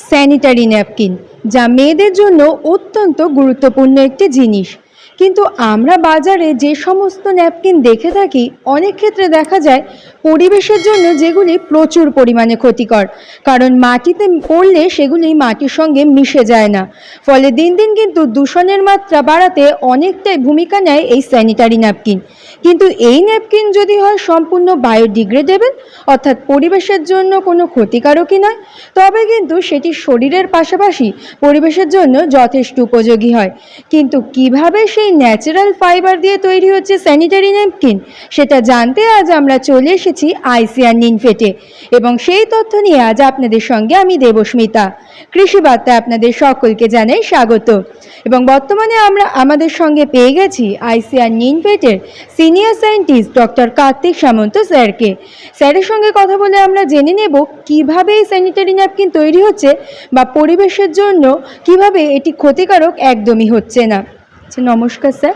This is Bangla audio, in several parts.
স্যানিটারি ন্যাপকিন যা মেয়েদের জন্য অত্যন্ত গুরুত্বপূর্ণ একটি জিনিস। কিন্তু আমরা বাজারে যে সমস্ত ন্যাপকিন দেখে থাকি, অনেক ক্ষেত্রে দেখা যায় পরিবেশের জন্য যেগুলি প্রচুর পরিমাণে ক্ষতিকর। কারণ মাটিতে পড়লে সেগুলি মাটির সঙ্গে মিশে যায় না। ফলে দিন দিন কিন্তু দূষণের মাত্রা বাড়াতে অনেকটাই ভূমিকা নেয় এই স্যানিটারি ন্যাপকিন কিন্তু এই ন্যাপকিন যদি হয় সম্পূর্ণ বায়োডিগ্রেডেবল অর্থাৎ পরিবেশের জন্য কোনো ক্ষতিকারকই নয়, তবে কিন্তু সেটি শরীরের পাশাপাশি পরিবেশের জন্য যথেষ্ট উপযোগী হয়। কিন্তু কীভাবে সেই ন্যাচারাল ফাইবার দিয়ে তৈরি হচ্ছে স্যানিটারি ন্যাপকিন। সেটা জানতে আজ আমরা চলে এসেছি আইসিআর নিনফেটে। এবং সেই তথ্য নিয়ে আজ আপনাদের সঙ্গে আমি দেবস্মিতা। কৃষি বার্তায় আপনাদের সকলকে জানাই স্বাগত। এবং বর্তমানে আমরা আমাদের সঙ্গে পেয়ে গেছি ICAR নিনফেটের senior scientist doctor Kartik Samanta স্যারকে। স্যারের সঙ্গে কথা বলে আমরা জেনে নেব কীভাবে এই স্যানিটারি ন্যাপকিন তৈরি হচ্ছে বা পরিবেশের জন্য কীভাবে এটি ক্ষতিকারক একদমই হচ্ছে না। নমস্কার স্যার।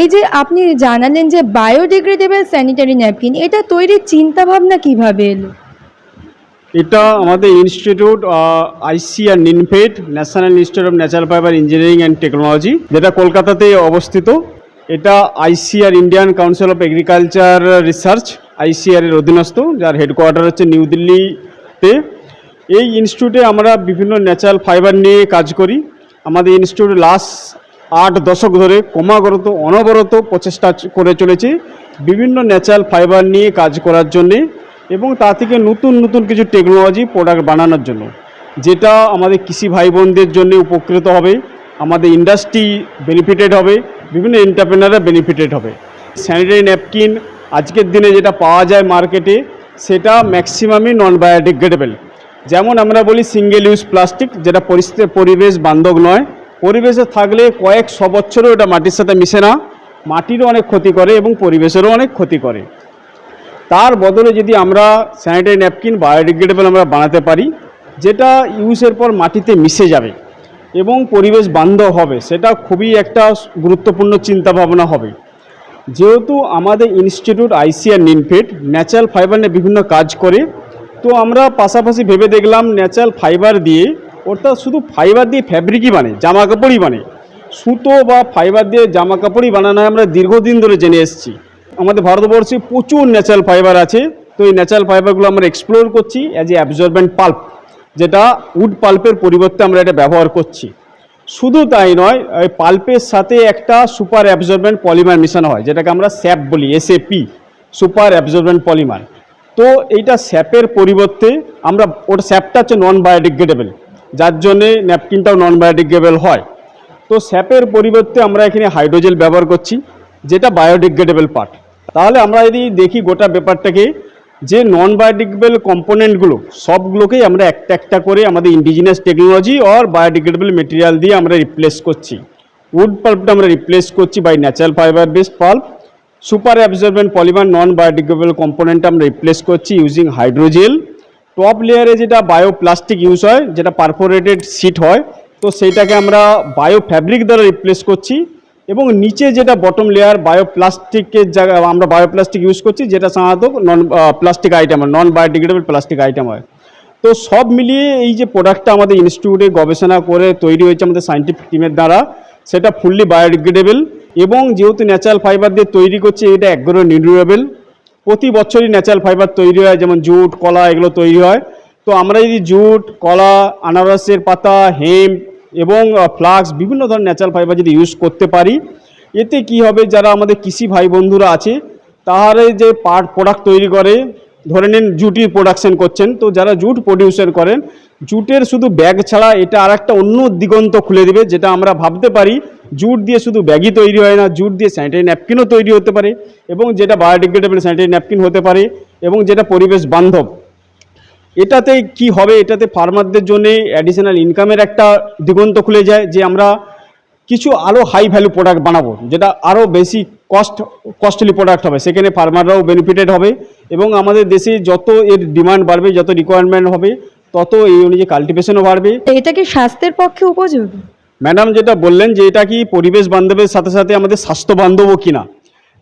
এই যে আপনি জানালেন যে বায়োডিগ্রেডেবল স্যানিটারি ন্যাপকিন এটা তৈরির চিন্তা ভাবনা কীভাবে এলো? এটা আমাদের institute ICAR NINFET national institute of natural fibre engineering and technology যেটা কলকাতাতে অবস্থিত। এটা ICAR Indian council of agriculture research ICAR এর অধীনস্থ যার হেডকোয়ার্টার হচ্ছে নিউ দিল্লিতে। এই ইনস্টিটিউটে আমরা বিভিন্ন ন্যাচারাল ফাইবার নিয়ে কাজ করি। আমাদের ইনস্টিটিউট লাস্ট আট দশক ধরে ক্রমাগত অনবরত প্রচেষ্টা করে চলেছে বিভিন্ন ন্যাচারাল ফাইবার নিয়ে কাজ করার জন্যে এবং তা থেকে নতুন নতুন কিছু টেকনোলজি প্রোডাক্ট বানানোর জন্য। যেটা আমাদের কৃষি ভাই বোনদের জন্য উপকৃত হবে, আমাদের ইন্ডাস্ট্রি বেনিফিটেড হবে, বিভিন্ন এন্টারপ্রেনাররা বেনিফিটেড হবে। স্যানিটারি ন্যাপকিন আজকের দিনে যেটা পাওয়া যায় মার্কেটে সেটা ম্যাক্সিমামই নন বায়োডিগ্রেডেবল যেমন আমরা বলি সিঙ্গেল ইউজ প্লাস্টিক যেটা পরিবেশ বান্ধব নয় পরিবেশে থাকলে কয়েক শ বছরও এটা মাটির সাথে মিশে না, মাটিরও অনেক ক্ষতি করে এবং পরিবেশেরও অনেক ক্ষতি করে। তার বদলে যদি আমরা স্যানিটারি ন্যাপকিন বায়োডিগ্রেডেবল আমরা বানাতে পারি, যেটা ইউজের পর মাটিতে মিশে যাবে এবং পরিবেশ বান্ধব হবে, সেটা খুবই একটা গুরুত্বপূর্ণ চিন্তা ভাবনা হবে। যেহেতু আমাদের institute ICAR NINFET natural fibre নিয়ে বিভিন্ন কাজ করে, তো আমরা পাশাপাশি ভেবে দেখলাম ন্যাচারাল ফাইবার দিয়ে অর্থাৎ শুধু ফাইবার দিয়ে ফ্যাব্রিকই বানে জামা কাপড়ই বানে। সুতো বা ফাইবার দিয়ে জামা কাপড়ই বানানো হয় আমরা দীর্ঘদিন ধরে জেনে এসেছি। আমাদের ভারতবর্ষে প্রচুর ন্যাচারাল ফাইবার আছে। তো এই ন্যাচারাল ফাইবারগুলো আমরা এক্সপ্লোর করছি অ্যাজ এ অ্যাবজর্বেন্ট পাল্প যেটা উড পাল্পের পরিবর্তে আমরা এটা ব্যবহার করছি। শুধু তাই নয় ওই পাল্পের সাথে একটা সুপার অ্যাবজর্বেন্ট পলিমার মেশানো হয়, যেটাকে আমরা স্যাপ বলি এসএপি সুপার অ্যাবজর্বেন্ট পলিমার তো এইটা স্যাপের পরিবর্তে আমরা ওটা স্যাপটা হচ্ছে নন বায়োডিগ্রেডেবল যার জন্যে ন্যাপকিনটাও নন বায়োডিগ্রেডেবল হয়। তো স্যাপের পরিবর্তে আমরা এখানে হাইড্রোজেল ব্যবহার করছি, যেটা বায়োডিগ্রেডেবল পার্ট তাহলে আমরা যদি দেখি গোটা ব্যাপারটাকে, যে নন বায়োডিগ্রেডেবল কম্পোনেন্টগুলো সবগুলোকেই আমরা একটা একটা করে আমাদের indigenous technology or biodegradable material দিয়ে আমরা রিপ্লেস করছি। উড পাল্পটা আমরা রিপ্লেস করছি by natural fibre based pulp super absorbent polymer non biodegradable component আমরা রিপ্লেস করছি ইউজিং হাইড্রোজেল টপ লেয়ারে যেটা বায়োপ্লাস্টিক ইউজ হয়, যেটা পারফোরেটেড সিট হয়, তো সেইটাকে আমরা বায়ো ফ্যাব্রিক দ্বারা রিপ্লেস করছি এবং নিচে যেটা বটম লেয়ার বায়োপ্লাস্টিকের জায়গা, আমরা বায়োপ্লাস্টিক ইউজ করছি, যেটা সাধারণত নন প্লাস্টিক আইটেম হয় নন বায়োডিগ্রেডেবল প্লাস্টিক আইটেম হয়। তো সব মিলিয়ে এই যে প্রোডাক্টটা আমাদের ইনস্টিটিউটে গবেষণা করে তৈরি হয়েছে আমাদের সায়েন্টিফিক টিমের দ্বারা, সেটা ফুললি বায়োডিগ্রেডেবল এবং যেহেতু ন্যাচারাল ফাইবার দিয়ে তৈরি করছে, এটা একগুলো নিউরেবল প্রতি বছরই ন্যাচারাল ফাইবার তৈরি হয়, যেমন জুট, কলা এগুলো তৈরি হয়। তো আমরা যদি জুট, কলা, আনারসের পাতা হেম্প এবং ফ্লাক্স বিভিন্ন ধরনের ন্যাচারাল ফাইবার যদি ইউজ করতে পারি, এতে কি হবে যারা আমাদের কৃষি ভাই বন্ধুরা আছে, তাহারে যে পার্ট প্রোডাক্ট তৈরি করে, ধরে নিন জুটির প্রোডাকশন করছেন, তো যারা জুট প্রডিউসার করেন, জুটের শুধু ব্যাগ ছাড়া এটা আর একটা অন্য দিগন্ত খুলে দিবে, যেটা আমরা ভাবতে পারি জুট দিয়ে শুধু ব্যাগই তৈরি হয় না, জুট দিয়ে স্যানিটারি ন্যাপকিনও তৈরি হতে পারে এবং যেটা বায়োডিগ্রেডেবল স্যানিটারি ন্যাপকিন হতে পারে এবং যেটা পরিবেশ বান্ধব। এটাতে কি হবে? এটাতে ফার্মারদের জন্য অ্যাডিশনাল ইনকামের একটা দিগন্ত খুলে যায় যে আমরা কিছু আরও হাই ভ্যালু প্রোডাক্ট বানাবো, যেটা আরও বেশি কস্ট কস্টলি প্রোডাক্ট হবে। সেখানে ফার্মাররাও বেনিফিটেড হবে এবং আমাদের দেশে যত এর ডিমান্ড বাড়বে, যত রিকোয়ারমেন্ট হবে, তত এই অনুযায়ী কাল্টিভেশনও বাড়বে। এটা কি স্বাস্থ্যের পক্ষে উপযোগী? ম্যাডাম যেটা বললেন যে এটা কি পরিবেশ বান্ধবের সাথে সাথে আমাদের স্বাস্থ্য বান্ধবও কিনা?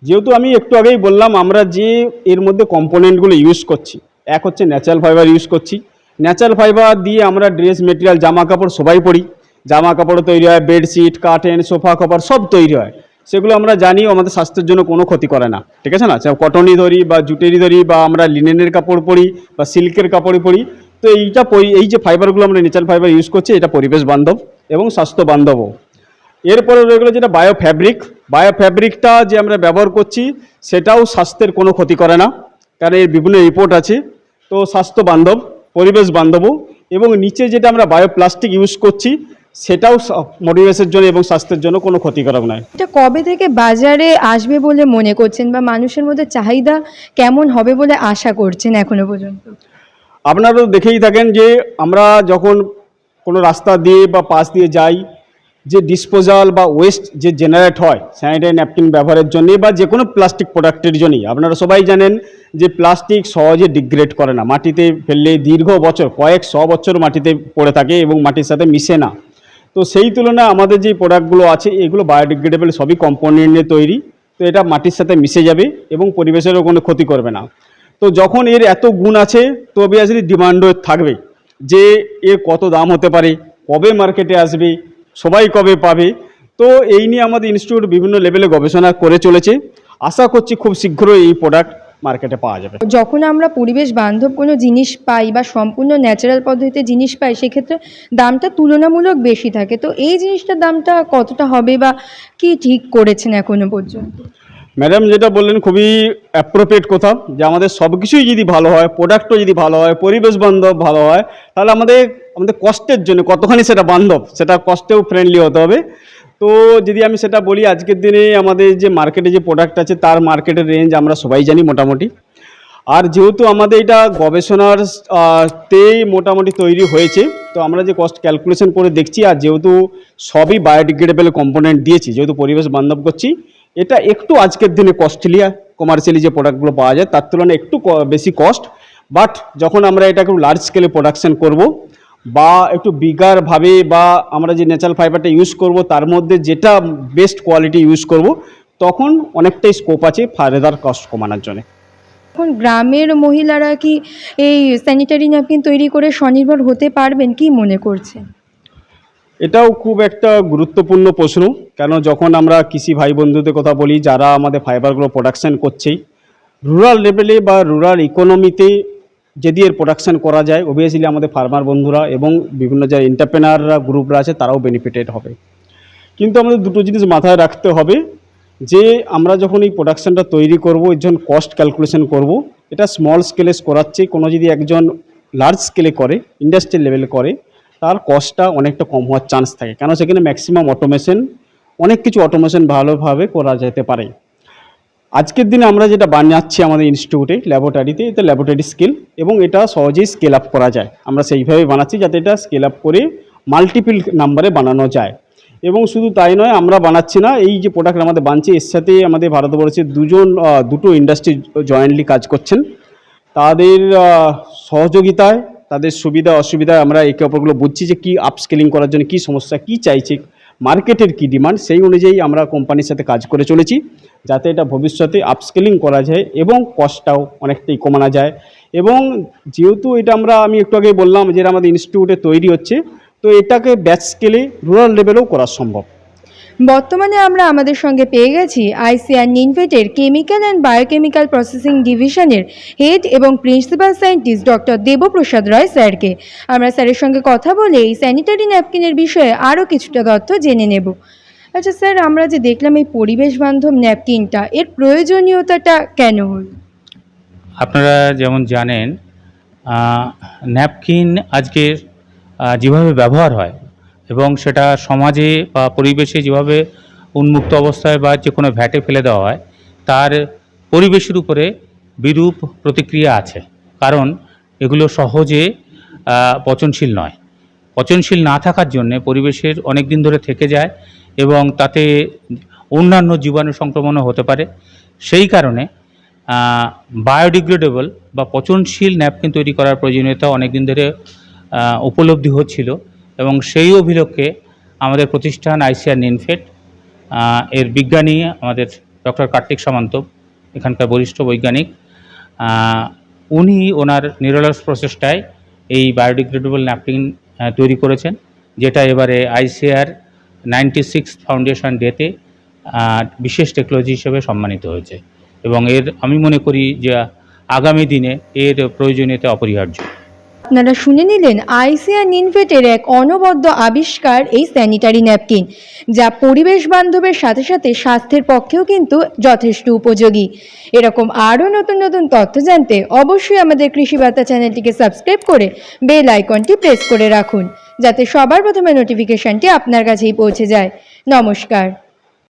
যেহেতু আমি একটু আগেই বললাম, আমরা যে এর মধ্যে কম্পোনেন্টগুলো ইউজ করছি, এক হচ্ছে ন্যাচারাল ফাইবার ইউজ করছি। ন্যাচারাল ফাইবার দিয়ে আমরা ড্রেস মেটেরিয়াল জামা কাপড় সবাই পরি। জামা কাপড় তৈরি হয় বেডশিট কার্টেন সোফা কভার সব তৈরি হয়। সেগুলো আমরা জানি আমাদের স্বাস্থ্যের জন্য কোনো ক্ষতি করে না। ঠিক আছে না? কটনই ধরি বা জুটেরই ধরি বা আমরা লিনেনের কাপড় পরি বা সিল্কের কাপড় পরি। তো এইটা এই যে ফাইবারগুলো আমরা ন্যাচারাল ফাইবার ইউজ করছি, এটা পরিবেশ বান্ধব এবং স্বাস্থ্য বান্ধবও। এরপরে রয়ে গেলো যেটা বায়ো ফ্যাব্রিক বায়ো ফ্যাব্রিকটা যে আমরা ব্যবহার করছি, সেটাও স্বাস্থ্যের কোনো ক্ষতি করে না, কারণ এর বিভিন্ন রিপোর্ট আছে। তো স্বাস্থ্য বান্ধব, পরিবেশ বান্ধবও এবং নিচে যেটা আমরা বায়ো প্লাস্টিক ইউজ করছি, সেটাও পরিবেশের জন্য এবং স্বাস্থ্যের জন্য কোনো ক্ষতিকারক নয়। এটা কবে থেকে বাজারে আসবে বলে মনে করছেন বা মানুষের মধ্যে চাহিদা কেমন হবে বলে আশা করছেন এখনও পর্যন্ত? আপনারা তো দেখেই থাকেন যে আমরা যখন কোনো রাস্তা দিয়ে বা পাশ দিয়ে যাই, যে ডিসপোজাল বা ওয়েস্ট যে জেনারেট হয় স্যানিটারি ন্যাপকিন ব্যবহারের জন্য বা যে কোনো প্লাস্টিক প্রোডাক্টের জন্যই, আপনারা সবাই জানেন যে প্লাস্টিক সহজে ডিগ্রেড করে না, মাটিতে ফেললে দীর্ঘ বছর, কয়েক শ বছর মাটিতে পড়ে থাকে এবং মাটির সাথে মিশে না। তো সেই তুলনায় আমাদের যে প্রোডাক্টগুলো আছে, এগুলো বায়োডিগ্রেডেবল সবই কম্পোনেন্ট তৈরি, তো এটা মাটির সাথে মিশে যাবে এবং পরিবেশেরও কোনো ক্ষতি করবে না। তো যখন এর এত গুণ আছে, তো অবভিয়াসলি ডিমান্ডও থাকবে যে এর কত দাম হতে পারে, কবে মার্কেটে আসবে, সবাই কবে পাবে। তো এই নিয়ে আমাদের ইনস্টিটিউট বিভিন্ন লেভেলে গবেষণা করে চলেছে। আশা করছি খুব শীঘ্রই এই প্রোডাক্ট মার্কেটে পাওয়া যাবে। যখন আমরা পরিবেশ বান্ধব কোনো জিনিস পাই বা সম্পূর্ণ ন্যাচারাল পদ্ধতিতে জিনিস পাই, সেক্ষেত্রে দামটা তুলনামূলক বেশি থাকে। তো এই জিনিসটার দামটা কতটা হবে বা কি ঠিক করেছেন এখনও পর্যন্ত? ম্যাডাম যেটা বললেন, খুবই অ্যাপ্রোপ্রিয়েট কথা যে আমাদের সব কিছুই যদি ভালো হয় প্রোডাক্টও যদি ভালো হয়, পরিবেশ বান্ধব ভালো হয়, তাহলে আমাদের আমাদের কষ্টের জন্য কতখানি সেটা বান্ধব, সেটা কষ্টেও ফ্রেন্ডলি হতে হবে। তো যদি আমি সেটা বলি, আজকের দিনে আমাদের যে মার্কেটে যে প্রোডাক্ট আছে, তার মার্কেটের রেঞ্জ আমরা সবাই জানি মোটামুটি। আর যেহেতু আমাদের এটা গবেষণার তেই মোটামুটি তৈরি হয়েছে, তো আমরা যে কস্ট ক্যালকুলেশন করে দেখছি, আর যেহেতু সবই বায়োডিগ্রেডেবল কম্পোনেন্ট দিয়েছি, যেহেতু পরিবেশ বান্ধব করছি এটা একটু আজকের দিনে কস্টলিয়া কমার্শিয়ালি যে প্রোডাক্টগুলো পাওয়া যায়, তার তুলনায় একটু বেশি কস্ট বাট যখন আমরা এটা একটু লার্জ স্কেলে প্রোডাকশন করব, বা একটু বিগার ভাবে, বা আমরা যে ন্যাচারাল ফাইবারটা ইউজ করব, তার মধ্যে যেটা বেস্ট কোয়ালিটি ইউজ করব, তখন অনেকটাই স্কোপ আছে ফার্দার কস্ট কমানোর জন্য। এখন গ্রামের মহিলারা কি এই স্যানিটারি ন্যাপকিন তৈরি করে স্বনির্ভর হতে পারবেন কি মনে করছেন? এটাও খুব একটা গুরুত্বপূর্ণ প্রশ্ন, কেন যখন আমরা কৃষি ভাই বন্ধুদের কথা বলি, যারা আমাদের ফাইবারগুলো প্রোডাকশন করছেই রুরাল লেভেলে বা রুরাল ইকোনমিতে যদি এর প্রোডাকশন করা যায় অবভিয়াসলি আমাদের ফার্মার বন্ধুরা এবং বিভিন্ন যে এন্টারপ্রেনাররা গ্রুপরা আছে, তারাও বেনিফিটেড হবে। কিন্তু আমাদের দুটো জিনিস মাথায় রাখতে হবে, যে আমরা যখন এই প্রোডাকশনটা তৈরি করব, এর জন্য কস্ট ক্যালকুলেশন করব, এটা স্মল স্কেলে করাচ্ছে কোনো যদি একজন লার্জ স্কেলে করে ইন্ডাস্ট্রিয়াল লেভেলে করে তার কস্টটা অনেকটা কম হওয়ার চান্স থাকে। কেন সেখানে ম্যাক্সিমাম অটোমেশন অনেক কিছু অটোমেশন ভালোভাবে করা যেতে পারে। আজকের দিনে আমরা যেটা বানাচ্ছি আমাদের ইনস্টিটিউটে ল্যাবরেটরিতে এটা ল্যাবরেটরি স্কিল এবং এটা সহজেই স্কেল আপ করা যায়। আমরা সেইভাবে বানাচ্ছি যাতে এটা স্কেল আপ করে মাল্টিপল নাম্বারে বানানো যায়। এবং শুধু তাই নয়, আমরা বানাচ্ছি না, এই যে প্রোডাক্ট আমাদের বানছে, এর সাথে আমাদের ভারতবর্ষের দুজন দুটো ইন্ডাস্ট্রি জয়েন্টলি কাজ করছেন। তাদের সহযোগিতায় তাদের সুবিধা, অসুবিধা আমরা একে অপরগুলো বুঝছি যে কী আপস্কেলিং করার জন্য কী সমস্যা, কী চাইছে মার্কেটের কী ডিমান্ড সেই অনুযায়ী আমরা কোম্পানির সাথে কাজ করে চলেছি, যাতে এটা ভবিষ্যতে আপস্কেলিং করা যায় এবং কস্টটাও অনেকটাই কমানো যায়। এবং যেহেতু এটা আমরা, আমি একটু আগে বললাম যে আমাদের ইনস্টিটিউটে তৈরি হচ্ছে, তো এটাকে ব্যাচ স্কেলে রুরাল লেভেলেও করা সম্ভব। বর্তমানে আমরা আমাদের সঙ্গে পেয়ে গেছি আইসিআর নিনভেটের কেমিক্যাল অ্যান্ড বায়োকেমিক্যাল প্রসেসিং ডিভিশনের হেড এবং principal scientist doctor Debprasad Roy স্যারকে। আমরা স্যারের সঙ্গে কথা বলে এই স্যানিটারি ন্যাপকিনের বিষয়ে আরও কিছুটা তথ্য জেনে নেব। আচ্ছা স্যার, আমরা যে দেখলাম এই পরিবেশ বান্ধব ন্যাপকিনটা এর প্রয়োজনীয়তাটা কেন হল? আপনারা যেমন জানেন ন্যাপকিন আজকের যেভাবে ব্যবহার হয় এবং সেটা সমাজে বা পরিবেশে যেভাবে উন্মুক্ত অবস্থায় বা যে কোনো ভ্যাটে ফেলে দেওয়া হয়, তার পরিবেশের উপরে বিরূপ প্রতিক্রিয়া আছে। কারণ এগুলো সহজে পচনশীল নয়। পচনশীল না থাকার জন্যে পরিবেশের অনেক দিন ধরে থেকে যায় এবং তাতে অন্যান্য জীবাণু সংক্রমণও হতে পারে। সেই কারণে বায়োডিগ্রেডেবল বা পচনশীল ন্যাপকিন তৈরি করার প্রয়োজনীয়তা অনেক দিন ধরে উপলব্ধি হচ্ছিল। এবং সেই অভিলক্ষে আমাদের প্রতিষ্ঠান আইসিআর নিনফেট এর বিজ্ঞানী আমাদের ডক্টর কার্তিক সামন্ত, এখানকার বরিষ্ঠ বৈজ্ঞানিক উনি ওনার নিরলস প্রচেষ্টায় এই বায়োডিগ্রেডেবল ন্যাপকিন তৈরি করেছেন, যেটা এবারে আইসিআর নাইনটি সিক্স ফাউন্ডেশন ডেতে বিশেষ টেকনোলজি হিসেবে সম্মানিত হয়েছে। এবং এর, আমি মনে করি যে আগামী দিনে এর প্রয়োজনীয়তা অপরিহার্য। আপনারা শুনে নিলেন আইসিআর নিনভেটের এক অনবদ্য আবিষ্কার এই স্যানিটারি ন্যাপকিন, যা পরিবেশ বান্ধবের সাথে সাথে স্বাস্থ্যের পক্ষেও কিন্তু যথেষ্ট উপযোগী। এরকম আরও নতুন নতুন তথ্য জানতে অবশ্যই আমাদের কৃষি বার্তা চ্যানেলটিকে সাবস্ক্রাইব করে বেল আইকনটি প্রেস করে রাখুন, যাতে সবার প্রথমে নোটিফিকেশনটি আপনার কাছেই পৌঁছে যায়। নমস্কার।